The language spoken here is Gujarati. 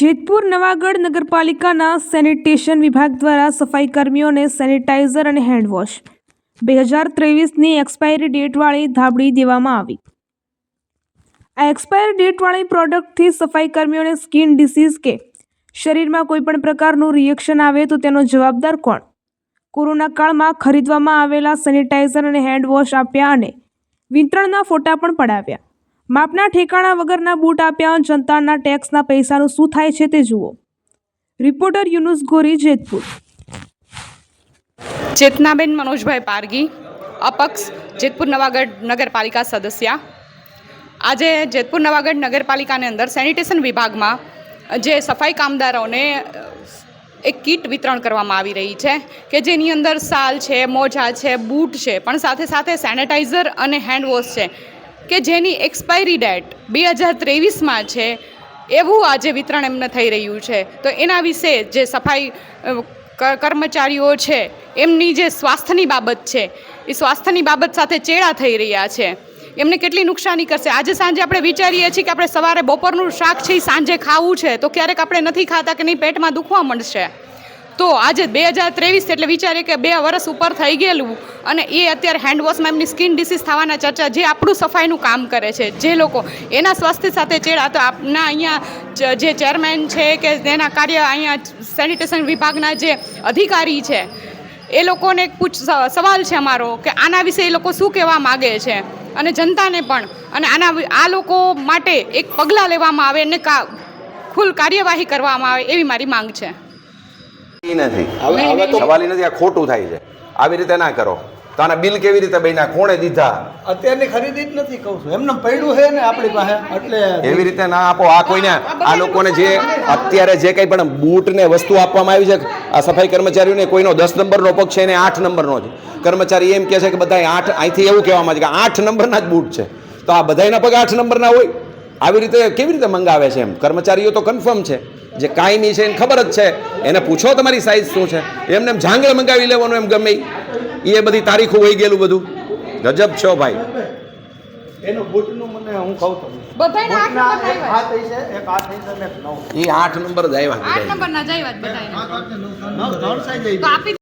જેતપુર નવાગઢ નગરપાલિકાના સેનિટેશન વિભાગ દ્વારા સફાઈ કર્મીઓને સેનિટાઈઝર અને હેન્ડવોશ. બે હજાર ત્રેવીસની એક્સપાયરી ડેટવાળી ધાબળી દેવામાં આવી. આ એક્સપાયરી ડેટવાળી પ્રોડક્ટથી સફાઈ કર્મીઓને સ્કિન ડિસીઝ કે શરીરમાં કોઈપણ પ્રકારનું રિએક્શન આવે તો તેનો જવાબદાર કોણ? કોરોના કાળમાં ખરીદવામાં આવેલા સેનિટાઈઝર અને હેન્ડવોશ આપ્યા અને વિતરણના ફોટા પણ પડાવ્યા. માપના ઠેકાણા વગરના બૂટ આપ્યા, જનતાના ટેક્સના પૈસાનું શું થાય છે તે જુઓ. રિપોર્ટર યુનુસ ગોરી, જેતપુર. ચેતનાબેન મનોજભાઈ પારગી, અપક્ષ, જેતપુર નવાગઢ નગરપાલિકા સદસ્ય. આજે જેતપુર નવાગઢ નગરપાલિકાની અંદર સેનિટેશન વિભાગમાં જે સફાઈ કામદારોને એક કીટ વિતરણ કરવામાં આવી રહી છે, કે જેની અંદર સાલ છે, મોજા છે, બૂટ છે, પણ સાથે સાથે સેનેટાઈઝર અને હેન્ડવોશ છે. કે જેની એક્સપાયરી ડેટ બે હજાર ત્રેવીસમાં છે, એવું આજે વિતરણ એમને થઈ રહ્યું છે. તો એના વિશે જે સફાઈ કર્મચારીઓ છે, એમની જે સ્વાસ્થ્યની બાબત છે, એ સ્વાસ્થ્યની બાબત સાથે ચેડા થઈ રહ્યા છે. એમને કેટલી નુકસાની કરશે? આજે સાંજે આપણે વિચારીએ છીએ કે આપણે સવારે બપોરનું શાક છે એ સાંજે ખાવું છે, તો ક્યારેક આપણે નથી ખાતા કે નહીં, પેટમાં દુખવા મળશે તો આજે બે હજાર ત્રેવીસ એટલે વિચારીએ કે બે વર્ષ ઉપર થઈ ગયેલું અને એ અત્યારે હેન્ડવોશમાં એમની સ્કિન ડિસીઝ થવાના ચર્ચા જે આપણું સફાઈનું કામ કરે છે. જે લોકો એના સ્વાસ્થ્ય સાથે ચેડા તો આપના અહીંયા જ- ચેરમેન છે કે તેના કાર્ય અહીંયા સેનિટેશન વિભાગના જે અધિકારી છે, એ લોકોને એક પૂછ સવાલ છે અમારો કે આના વિશે એ લોકો શું કહેવા માગે છે? અને જનતાને પણ, અને આના આ લોકો માટે એક પગલાં લેવામાં આવે અને ફૂલ કાર્યવાહી કરવામાં આવે એવી મારી માંગ છે. નથી. સવાલ નથી આ ખોટું થાય છે. આવી રીતે ના કરો. તો આના બિલ કેવી રીતે બન્યા? કોણે દીધા? અત્યારની ખરીદી જ નથી કહું છું. એમને પડ્યું છે ને આપણી પાસે એટલે એવી રીતે ના આપો. આ કોઈને આ લોકોને જે અત્યારે જે કંઈ પણ બૂટ ને વસ્તુ આપવામાં આવી છે આ સફાઈ કર્મચારીઓને કોઈનો દસ નંબરનો પગ છે એને આઠ નંબરનો છે કર્મચારી એમ કહે છે કે બધા આઠ અહીંથી એવું કહેવામાં આવે છે કે આઠ નંબરના જ બૂટ છે. તો આ બધાયના પગ આઠ નંબરના હોય? આવી રીતે કેવી રીતે મંગાવે છે એમ? કર્મચારીઓ તો કન્ફર્મ છે. જે કાયમી છે એને ખબર જ છે. એને પૂછો તમારી સાઇઝ શું છે. એમને એમ જાંગળે મંગાવી લેવાનું એમ ગમે. એ બધી તારીખો હોઈ ગયેલું બધું. ગજબ છો ભાઈ. એનું બૂટનું મને હું કહું એ આઠ નંબર જ આવ્યા